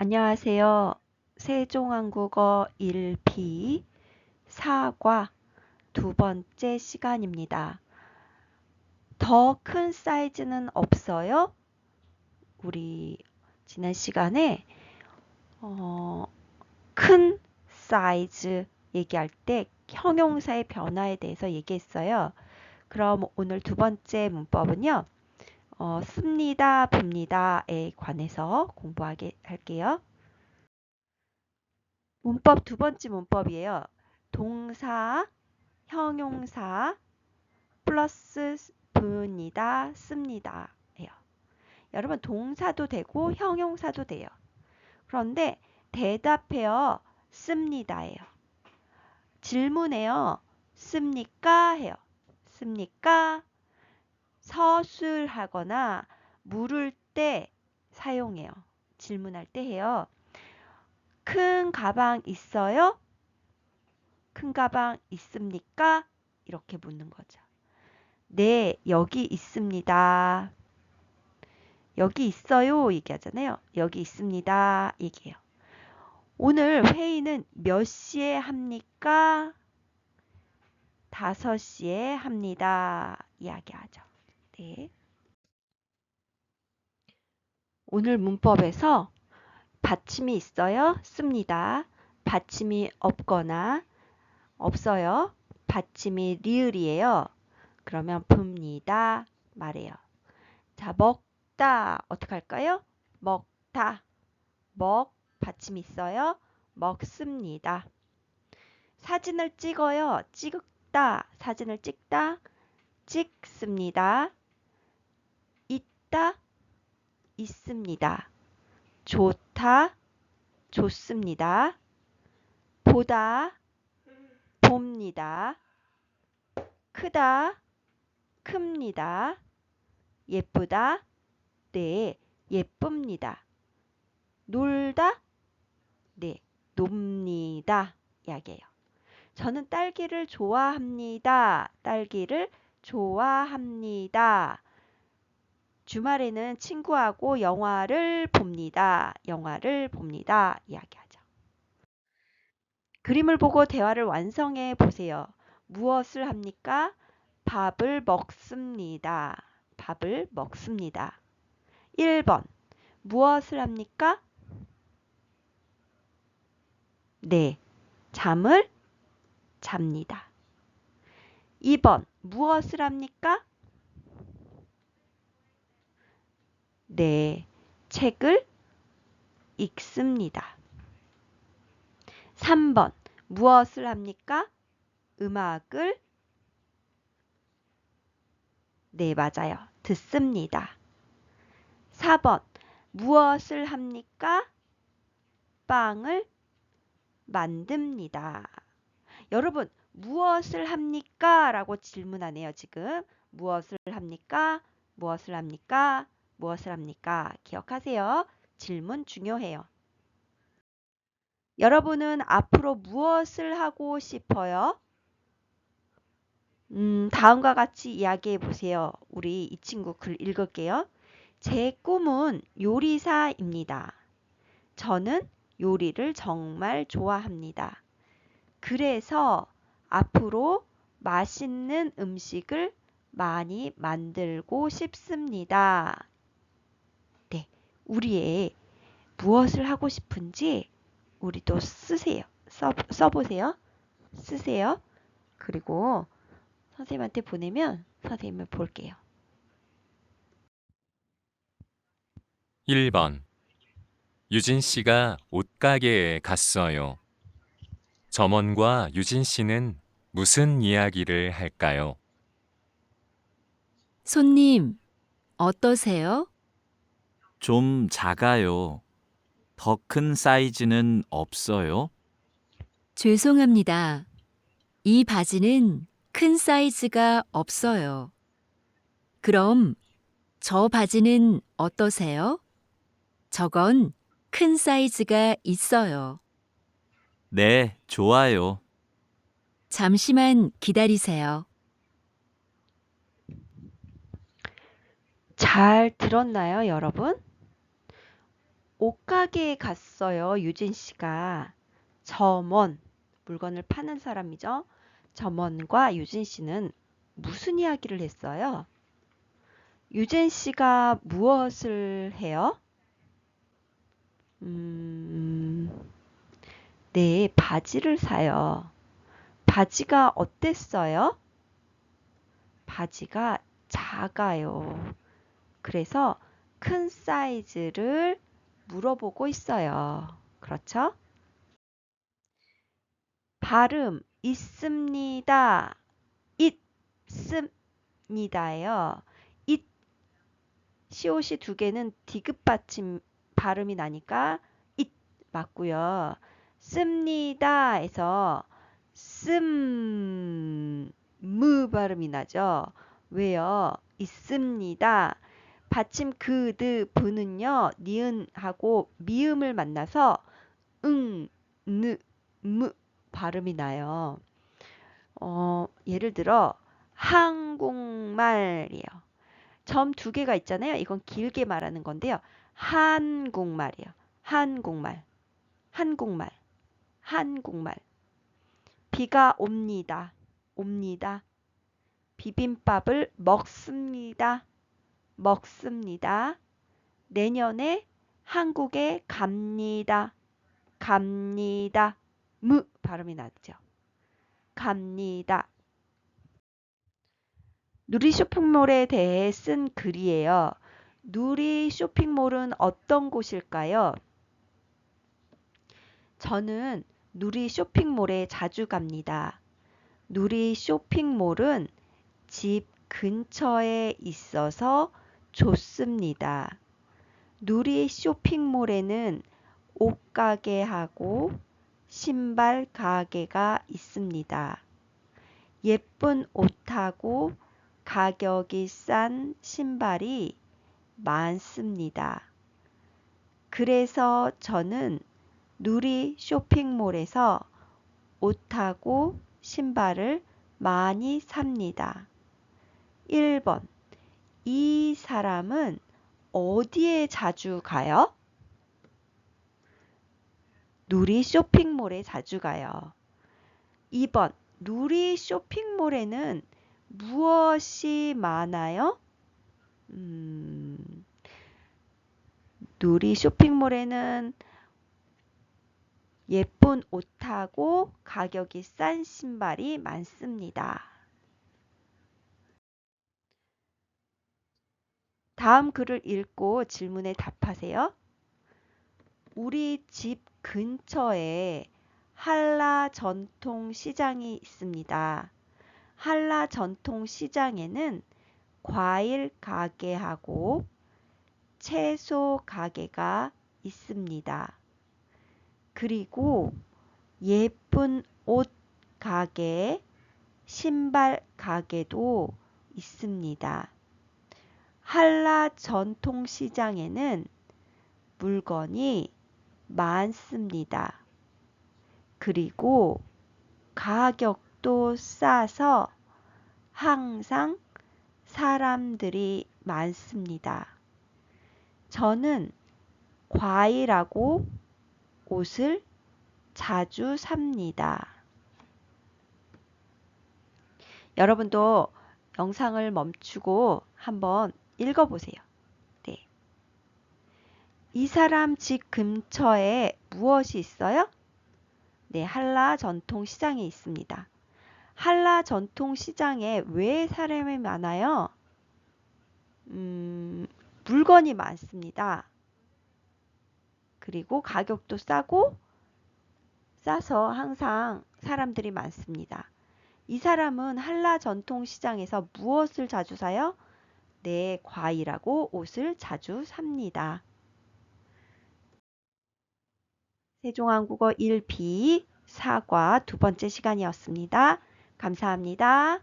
안녕하세요. 세종한국어 1피 사과 두 번째 시간입니다. 더 큰 사이즈는 없어요? 우리 지난 시간에 어, 큰 사이즈 얘기할 때 형용사의 변화에 대해서 얘기했어요. 그럼 오늘 두 번째 문법은요. 어, 씁니다, 봅니다에 관해서 공부하게 할게요. 문법 두 번째 문법이에요. 동사, 형용사, 플러스 봅니다, 씁니다. 여러분 동사도 되고 형용사도 돼요. 그런데 대답해요. 씁니다예요. 질문해요. 씁니까? 해요. 씁니까? 서술하거나 물을 때 사용해요. 질문할 때 해요. 큰 가방 있어요? 큰 가방 있습니까? 이렇게 묻는 거죠. 네, 여기 있습니다. 여기 있어요. 얘기하잖아요. 여기 있습니다. 얘기해요. 오늘 회의는 몇 시에 합니까? 5시에 합니다. 이야기하죠. 네. 오늘 문법에서 받침이 있어요? 씁니다. 받침이 없거나 없어요. 받침이 리을이에요. 그러면 붑니다 말해요. 자, 먹다 어떻게 할까요? 먹다. 먹 받침 있어요? 먹습니다. 사진을 찍어요. 찍다. 사진을 찍다. 찍습니다. 있다, 있습니다. 좋다, 좋습니다. 보다, 봅니다. 크다, 큽니다. 예쁘다, 네, 예쁩니다. 놀다, 네, 놉니다. 이야기예요. 저는 딸기를 좋아합니다. 딸기를 좋아합니다. 주말에는 친구하고 영화를 봅니다. 영화를 봅니다. 이야기하죠. 그림을 보고 대화를 완성해 보세요. 무엇을 합니까? 밥을 먹습니다. 밥을 먹습니다. 1번. 무엇을 합니까? 네. 잠을 잡니다. 2번. 무엇을 합니까? 네, 책을 읽습니다. 3번. 무엇을 합니까? 음악을 네, 맞아요. 듣습니다. 4번. 무엇을 합니까? 빵을 만듭니다. 여러분, 무엇을 합니까? 라고 질문하네요, 지금. 무엇을 합니까? 무엇을 합니까? 무엇을 합니까? 기억하세요. 질문 중요해요. 여러분은 앞으로 무엇을 하고 싶어요? 음, 다음과 같이 이야기해 보세요. 우리 이 친구 글 읽을게요. 제 꿈은 요리사입니다. 저는 요리를 정말 좋아합니다. 그래서 앞으로 맛있는 음식을 많이 만들고 싶습니다. 우리의 무엇을 하고 싶은지 우리도 쓰세요. 써, 써보세요. 쓰세요. 그리고 선생님한테 보내면 선생님을 볼게요. 1번 유진 씨가 옷가게에 갔어요. 점원과 유진 씨는 무슨 이야기를 할까요? 손님, 어떠세요? 좀 작아요. 더 큰 사이즈는 없어요? 죄송합니다. 이 바지는 큰 사이즈가 없어요. 그럼 저 바지는 어떠세요? 저건 큰 사이즈가 있어요. 네, 좋아요. 잠시만 기다리세요. 잘 들었나요, 여러분? 옷가게에 갔어요. 유진 씨가. 점원, 물건을 파는 사람이죠. 점원과 유진 씨는 무슨 이야기를 했어요? 유진 씨가 무엇을 해요? 음, 네, 바지를 사요. 바지가 어땠어요? 바지가 작아요. 그래서 큰 사이즈를 물어보고 있어요. 그렇죠? 발음 있습니다. 있습니다예요. it 시옷이 두 개는 디귿 받침 발음이 나니까 it 맞고요. 씁니다에서 씀, 무 발음이 나죠. 왜요? 있습니다. 받침 그, 드, 부는요, 니은하고 미음을 만나서 응, 느, 무 발음이 나요. 어, 예를 들어, 한국말이에요. 점 두 개가 있잖아요. 이건 길게 말하는 건데요. 한국말이에요. 한국말. 한국말. 한국말. 비가 옵니다. 옵니다. 비빔밥을 먹습니다. 먹습니다. 내년에 한국에 갑니다. 갑니다. 무 발음이 나죠. 갑니다. 누리 쇼핑몰에 대해 쓴 글이에요. 누리 쇼핑몰은 어떤 곳일까요? 저는 누리 쇼핑몰에 자주 갑니다. 누리 쇼핑몰은 집 근처에 있어서 좋습니다. 누리 쇼핑몰에는 옷가게하고 신발 가게가 있습니다. 예쁜 옷하고 가격이 싼 신발이 많습니다. 그래서 저는 누리 쇼핑몰에서 옷하고 신발을 많이 삽니다. 1번. 이 사람은 어디에 자주 가요? 누리 쇼핑몰에 자주 가요. 2번. 누리 쇼핑몰에는 무엇이 많아요? 음, 누리 쇼핑몰에는 예쁜 옷하고 가격이 싼 신발이 많습니다. 다음 글을 읽고 질문에 답하세요. 우리 집 근처에 한라 전통 시장이 있습니다. 한라 전통 시장에는 과일 가게하고 채소 가게가 있습니다. 그리고 예쁜 옷 가게, 신발 가게도 있습니다. 한라 전통시장에는 물건이 많습니다. 그리고 가격도 싸서 항상 사람들이 많습니다. 저는 과일하고 옷을 자주 삽니다. 여러분도 영상을 멈추고 한번 읽어보세요. 네. 이 사람 집 근처에 무엇이 있어요? 네, 한라 전통시장에 있습니다. 한라 전통시장에 왜 사람이 많아요? 음, 물건이 많습니다. 그리고 가격도 싸고 싸서 항상 사람들이 많습니다. 이 사람은 한라 전통시장에서 무엇을 자주 사요? 네, 과일하고 옷을 자주 삽니다. 세종한국어 1B 사과 두 번째 시간이었습니다. 감사합니다.